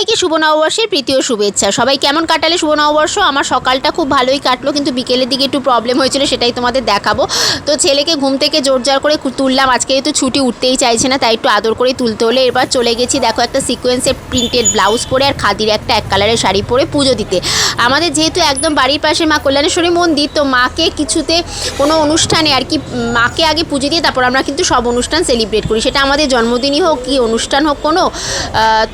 সবাইকে শুভ নববর্ষের প্রীতি ও শুভেচ্ছা। সবাই কেমন কাটালে শুভ নববর্ষ? আমার সকালটা খুব ভালোই কাটলো, কিন্তু বিকেলের দিকে একটু প্রবলেম হয়েছিল, সেটাই তোমাদের দেখাবো। তো ছেলেকে ঘুম থেকে জোর জার করে তুললাম। আজকে যেহেতু ছুটি উঠতেই চাইছে না, তাই একটু আদর করে তুলতে হলে। এবার চলে গেছি, দেখো একটা সিকোয়েন্সের প্রিন্টেড ব্লাউজ পরে আর খাদির একটা এক কালারের শাড়ি পরে পুজো দিতে। আমাদের যেহেতু একদম বাড়ির পাশে মা কল্যাণেশ্বরী মন্দির, তো মাকে কিছুতে কোনো অনুষ্ঠানে আর কি, মাকে আগে পুজো দিয়ে তারপর আমরা কিন্তু সব অনুষ্ঠান সেলিব্রেট করি। সেটা আমাদের জন্মদিনই হোক, কি অনুষ্ঠান হোক কোনো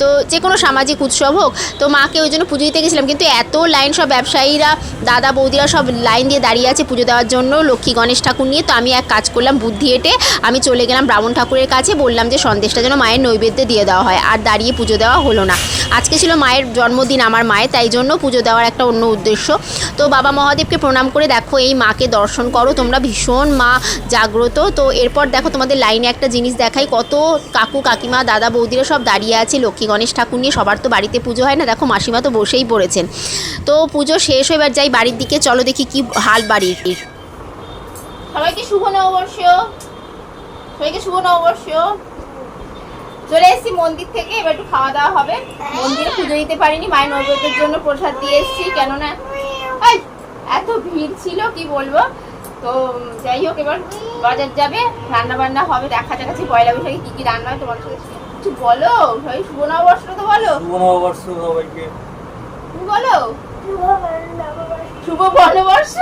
তো যে কোনো সামাজিক উৎসব হোক, তো মাকে ওই জন্য পুজো দিতে গেছিলাম। কিন্তু এত লাইন সব ব্যবসায়ীরা, দাদা বৌদিরা সব লাইন দিয়ে দাঁড়িয়ে আছে পুজো দেওয়ার জন্য, লক্ষ্মী গণেশ ঠাকুর নিয়ে। তো আমি এক কাজ করলাম, বুদ্ধি হেঁটে আমি চলে গেলাম ব্রাহ্মণ ঠাকুরের কাছে, বললাম যে সন্দেশটা যেন মায়ের নৈবেদ্যে দিয়ে দেওয়া হয়। আর দাঁড়িয়ে পুজো দেওয়া হলো না। আজকে ছিল মায়ের জন্মদিন আমার মায়ের, তাই জন্য পুজো দেওয়ার একটা অন্য উদ্দেশ্য। তো বাবা মহাদেবকে প্রণাম করে দেখো, এই মাকে দর্শন করো, তোমরা ভীষণ মা জাগ্রত। তো এরপর দেখো তোমাদের লাইনে একটা জিনিস দেখাই, কত কাকু কাকিমা, দাদা বৌদিরা সব দাঁড়িয়ে আছে, লক্ষ্মী গণেশ ঠাকুর নিয়ে, সবার বাড়িতে পুজো হয় না। দেখো মাসিমা তো বসেই পড়েছেন। তো পুজো শেষ হয়ে এবার যাই বাড়ির দিকে। চলো দেখি কি হাল বাড়ির। সবাইকে শুভ নববর্ষ। সবাইকে শুভ নববর্ষ। চলে এসেছি মন্দির থেকে, এবার একটু খাওয়া দাওয়া হবে। মন্দিরে পুজো দিতে পারিনি, মায়ের নৈবেদ্যের জন্য প্রসাদ দিয়ে এসেছি। কেননা এত ভিড় ছিল, কি বলব? তো যাই হোক, এবার বাজার যাবে রান্না বান্না হবে। দেখা যাচ্ছে পয়লা বৈশাখে কি কি রান্না হয় তোমার সাথে কিছু বলো? ভাই শুভ নববর্ষ তো বলো। শুভ নববর্ষ সবাইকে। তুমি বলো? শুভ বনবর্ষ।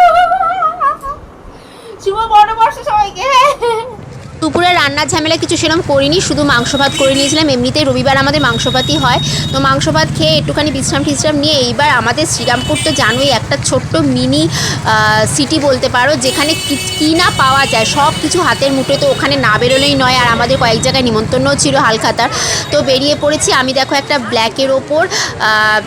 শুভ বনবর্ষ সবাইকে। দুপুরে রান্নার ঝামেলা কিছু সেরকম করিনি, শুধু মাংস ভাত করে নিয়েছিলাম। এমনিতেই রবিবার আমাদের মাংস ভাতই হয়। তো মাংস ভাত খেয়ে একটুখানি বিশ্রাম টিশ্রাম নিয়ে এইবার আমাদের শ্রীরামপুর তো জানোই একটা ছোট্ট মিনি সিটি বলতে পারো, যেখানে কি- না পাওয়া যায়, সব কিছু হাতের মুঠোয়। তো ওখানে না বেরোলেই নয়, আর আমাদের কয়েক জায়গায় নিমন্ত্রণও ছিল হালখাতার। তো বেরিয়ে পড়েছি, আমি দেখো একটা ব্ল্যাকের ওপর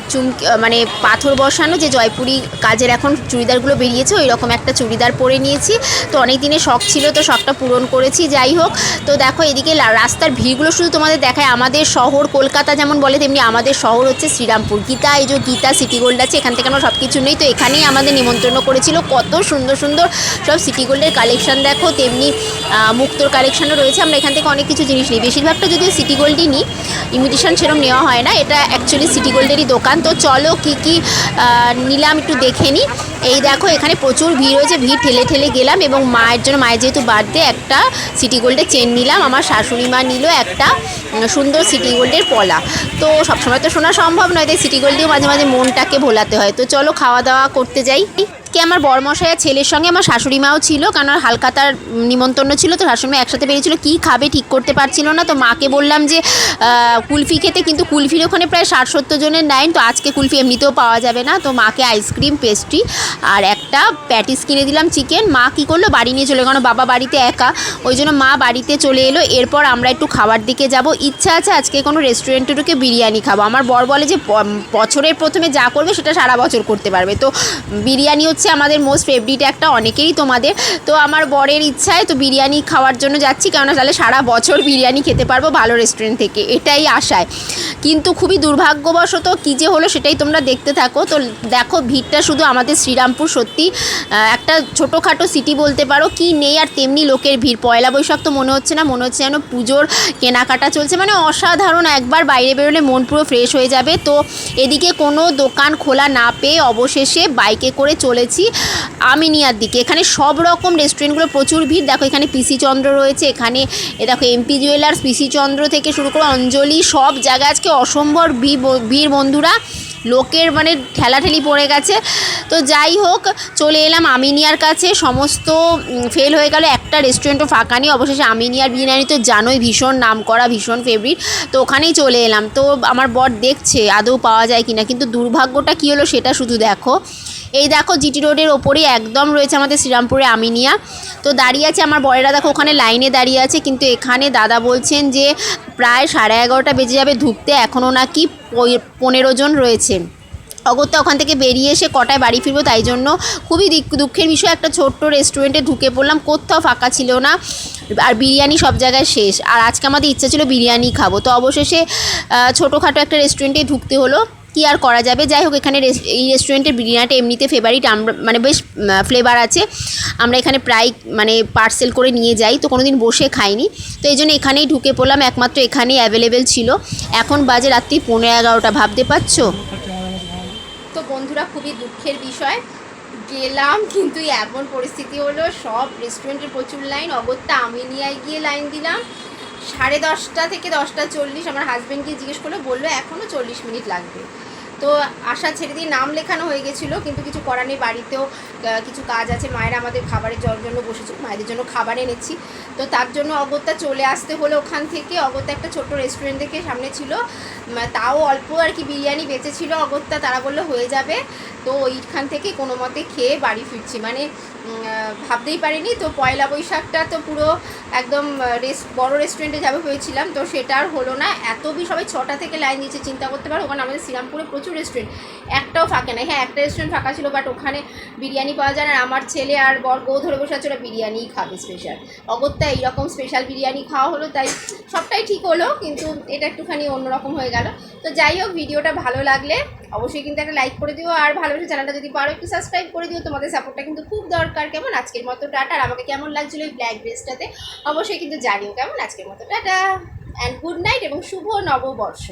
চুমকি মানে পাথর বসানো যে জয়পুরি কাজের এখন চুড়িদারগুলো বেরিয়েছে ওই রকম একটা চুড়িদার পরে নিয়েছি। তো অনেক দিনের শখ ছিল, তো শখটা পূরণ করেছি। যাই হোক, তো দেখো এদিকে রাস্তার ভিড়গুলো শুধু তোমাদের দেখায়। আমাদের শহর কলকাতা যেমন বলে, তেমনি আমাদের শহর হচ্ছে শ্রীরামপুর। গীতা, এই যে গীতা, সিটি গোল্ড আছে, এখান থেকে আমরা সব কিছু নেই। তো এখানেই আমাদের নিমন্ত্রণ করেছিল। কত সুন্দর সুন্দর সব সিটি গোল্ডের কালেকশন দেখো, তেমনি মুক্তোর কালেকশনও রয়েছে। আমরা এখান থেকে অনেক কিছু জিনিস নিই। বেশিরভাগটা যদিও সিটি গোল্ডই নিই ইমিটেশন সেরম নেওয়া হয় না। এটা অ্যাকচুয়ালি সিটি গোল্ডেরই দোকান। তো চলো কি কি নিলাম, একটু দেখে নিই। এই দেখো, এখানে প্রচুর ভিড় হয়েছে ভিড় ঠেলে ঠেলে গেলাম এবং মায়ের জন্য, মায়ের যেহেতু বার্থডে একটা সিটি গোল্ডের চেন নিলাম। আমার শাশুড়ি মা নিল একটা সুন্দর সিটি গোল্ডের পলা। তো সবসময় তো শোনা সম্ভব নয় তাই সিটি গোল্ডেও মাঝে মাঝে মনটাকে ভোলাতে হয়। তো চলো খাওয়া দাওয়া করতে যাই। কে আমার বরমশাই আর ছেলের সঙ্গে আমার শাশুড়ি মাও ছিল, কারণ হালকা তার নিমন্ত্রণ ছিল, তো শাশুড়ি মা একসাথে বেরিয়েছিল, কী খাবে ঠিক করতে পারছিল না, তো মাকে বললাম যে কুলফি খেতে, কিন্তু কুলফির ওখানে প্রায় ষাট সত্তর জনের লাইন তো আজকে কুলফি এমনিতেও পাওয়া যাবে না, তো মাকে আইসক্রিম পেস্ট্রি আর একটা প্যাটিস কিনে দিলাম চিকেন। মা কী করল? বাড়ি নিয়ে চলে গেল। বাবা বাড়িতে একা। ওই জন্য মা বাড়িতে চলে এলো। এরপর আমরা একটু খাবার দিকে যাব। ইচ্ছা আছে আজকে কোনো রেস্টুরেন্টে ঢুকে বিরিয়ানি খাব। আমার বর বলে যে বছরের প্রথমে যা করবে সেটা সারা বছর করতে পারবে। তো বিরিয়ানি হচ্ছে আমাদের মোস্ট ফেভারিট একটা, অনেকেরই তোমাদের। তো আমার বরের ইচ্ছায় তো বিরিয়ানি খাওয়ার জন্য যাচ্ছি। কেননা তাহলে সারা বছর বিরিয়ানি খেতে পারব ভালো রেস্টুরেন্ট থেকে। এটাই আশায়। কিন্তু খুবই দুর্ভাগ্যবশত কী যে হলো সেটাই তোমরা দেখতে থাকো। তো দেখো, ভিড়টা শুধু আমাদের শ্রীরামপুর সত্যি। আহ, একটা ছোটোখাটো সিটি বলতে পারো কি নেই আর তেমনি লোকের ভিড়। পয়লা বৈশাখ তো মনে হচ্ছে না মনে হচ্ছে যেন পুজোর কেনাকাটা চলছে। মানে অসাধারণ একবার বাইরে বেরোলে মন পুরো ফ্রেশ হয়ে যাবে। তো এদিকে কোনো দোকান খোলা না পেয়ে অবশেষে বাইকে করে চলেছি আমিনিয়ার দিকে। এখানে সব রকম রেস্টুরেন্টগুলো প্রচুর ভিড়। দেখো এখানে পিসি চন্দ্র রয়েছে এখানে এ দেখো এমপি জুয়েলার্স পিসি চন্দ্র থেকে শুরু করে অঞ্জলি সব জায়গায় আজকে অসম্ভব ভিড় বন্ধুরা। লোকের মানে ঠেলাঠেলি পড়ে গেছে। তো যাই হোক, চলে এলাম আমিনিয়ার কাছে। সমস্ত ফেল হয়ে গেল। একটা রেস্টুরেন্টও ফাঁকা নেই। অবশেষে আমিনিয়ার বিরিয়ানি তো জানোই, ভীষণ নাম করা ভীষণ ফেভারিট তো ওখানেই চলে এলাম। তো আমার বর দেখছে, আদৌ পাওয়া যায় কি না কিন্তু দুর্ভাগ্যটা কী হলো সেটা শুধু দেখো। এই দেখো জিটি রোডের ওপরেই একদম রয়েছে আমাদের শ্রীরামপুরে আমিনিয়া। তো দাঁড়িয়ে আছে আমার বরেরা, দেখো ওখানে লাইনে দাঁড়িয়ে আছে, কিন্তু এখানে দাদা বলছেন যে প্রায় সাড়ে এগারোটা বেজে যাবে ঢুকতে, এখনও নাকি পনেরো জন রয়েছে। অগত্যা ওখান থেকে বেরিয়ে এসে কটায় বাড়ি ফিরবো তাই জন্য খুবই দুঃখের বিষয়, একটা ছোট্ট রেস্টুরেন্টে ঢুকে পড়লাম, কোথাও ফাঁকা ছিল না, আর বিরিয়ানি সব জায়গায় শেষ। আর আজকে আমাদের ইচ্ছা ছিল বিরিয়ানি খাব। তো অবশেষে ছোটোখাটো একটা রেস্টুরেন্টে ঢুকতে হলো। কি আর করা যাবে? যাই হোক, এখানে এই রেস্টুরেন্টের বিরিয়ানিটা এমনিতে ফেভারিট আমরা মানে বেশ ফ্লেভার আছে। আমরা এখানে প্রায় মানে পার্সেল করে নিয়ে যাই, তো কোনো দিন বসে খাইনি। তো এই জন্য এখানেই ঢুকে পড়লাম, একমাত্র এখানেই অ্যাভেলেবেল ছিল। এখন বাজে রাত্রি পনেরো এগারোটা, ভাবতে পারছ? তো বন্ধুরা, খুবই দুঃখের বিষয়। গেলাম, কিন্তু এমন পরিস্থিতি হলো, সব রেস্টুরেন্টের প্রচুর লাইন অগত্যা আমিনিয়ায় গিয়ে লাইন দিলাম। সাড়ে দশটা থেকে দশটা চল্লিশ, আমার হাজব্যান্ডকে জিজ্ঞেস করল, বলল এখনও চল্লিশ মিনিট লাগবে। তো আশা ছেড়ে দিয়ে নাম লেখানো হয়ে গেছিল, কিন্তু কিছু করার নেই, বাড়িতেও কিছু কাজ আছে, মায়েরা আমাদের খাবারের জল জন্য বসেছে, মায়েদের জন্য খাবার এনেছি। তো তার জন্য অগত্যা চলে আসতে হলো ওখান থেকে, অগত্যা একটা ছোট রেস্টুরেন্ট থেকে সামনে ছিল তাও অল্প আর কি বিরিয়ানি বেঁচেছিল, অগত্যা তারা বলল হয়ে যাবে। তো ওইখান থেকে কোনো মতে খেয়ে বাড়ি ফিরছি। মানে ভাবতেই পারিনি। তো পয়লা বৈশাখটা তো পুরো একদম রেস্ট বড় রেস্টুরেন্টে যাবে হয়েছিলাম তো সেটা আর হলো না। এত বি, সবাই ছটা থেকে লাইন দিয়েছে চিন্তা করতে পারো। ওখানে আমাদের শ্রীরামপুরে প্রচুর রেস্টুরেন্ট একটাও ফাঁকে না হ্যাঁ একটা রেস্টুরেন্ট ফাঁকা ছিল বাট ওখানে বিরিয়ানি পাওয়া যায় না। আর আমার ছেলে আর বর বউ ধরে বসে আছে, ওরা বিরিয়ানিই খাবে স্পেশাল অগত্যা এইরকম স্পেশাল বিরিয়ানি খাওয়া হলো, তাই সবটাই ঠিক হলো। কিন্তু এটা একটুখানি অন্যরকম হয়ে গেল। তো যাই হোক ভিডিওটা ভালো লাগলে অবশ্যই কিন্তু একটা লাইক করে দিও। আর ভালোবেসে চ্যানেলটা যদি পারো, একটু সাবস্ক্রাইব করে দিও। তোমাদের সাপোর্টটা কিন্তু খুব দরকার। কেমন? আজকের মতো টাটা। আমাকে কেমন লাগছিল এই ব্ল্যাক ড্রেসটাতে অবশ্যই কিন্তু জানিও। কেমন? আজকের মতো টাটা। অ্যান্ড গুড নাইট এবং শুভ নববর্ষ।